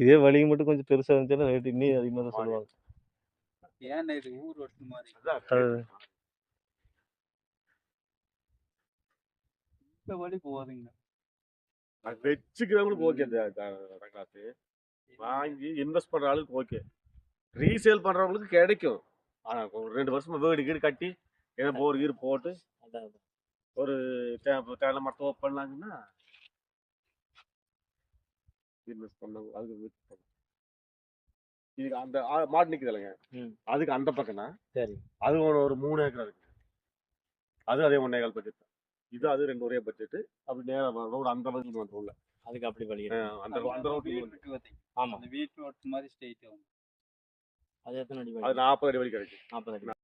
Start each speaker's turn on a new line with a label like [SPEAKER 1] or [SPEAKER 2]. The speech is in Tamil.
[SPEAKER 1] இதே வழி மட்டும் கொஞ்சம் பெருசா இருந்துச்சுன்னா ரேட் இன்னும் அதிகமா தான் சொல்லுவாங்க.
[SPEAKER 2] ஏன்னா இது ஊர் ஒட்டு மாதிரி இந்த வழி போகாதுங்க.
[SPEAKER 3] வச்சுக்கிறவங்களுக்கு ஓகே ரங்கநாத் வாங்கி இன்வெஸ்ட் பண்ற ஆளுக்கு ஓகே ரீசேல் பண்றவங்களுக்கு கிடைக்கும். ஆனா ஒரு ரெண்டு வருஷமா வீடு கீடு கட்டி ஏதோ போர் கீர் போட்டு. ஒரு தே- தேயிலை மரத்தை ஓப்பன் பண்ணாங்கன்னா இன்வெஸ்ட் பண்ணாங்க அதுக்கு wait பண்ணணும். இதுக்கு அந்த மாடு நிக்குது இல்லைங்க.
[SPEAKER 1] ம்.
[SPEAKER 3] அதுக்கு அந்த பக்கம்னா
[SPEAKER 1] சரி.
[SPEAKER 3] அது ஒரு ஒரு மூணு ஏக்கர் இருக்கு அது அதே ஒன்னே கால் பட்ஜெட் இது அது ரெண்டு ஒரே பட்ஜெட் அப்படி நேரம் ரோடு அந்த அளவுக்கு வந்து உள்ள
[SPEAKER 1] அதுக்கு அப்படி வழி
[SPEAKER 3] அந்த அந்த ரோட்டுக்கு வந்து.
[SPEAKER 2] வீட்டுக்கு பார்த்தீங்க
[SPEAKER 1] ஆமா.
[SPEAKER 2] அந்த வீட்டு மாதிரி ஸ்ட்ரெயிட் ஆகும்.
[SPEAKER 1] அது எத்தனை அடி
[SPEAKER 3] அது நாற்பது அடி வரைக்கும் கிடைக்கும்.
[SPEAKER 1] நாற்பது அடி.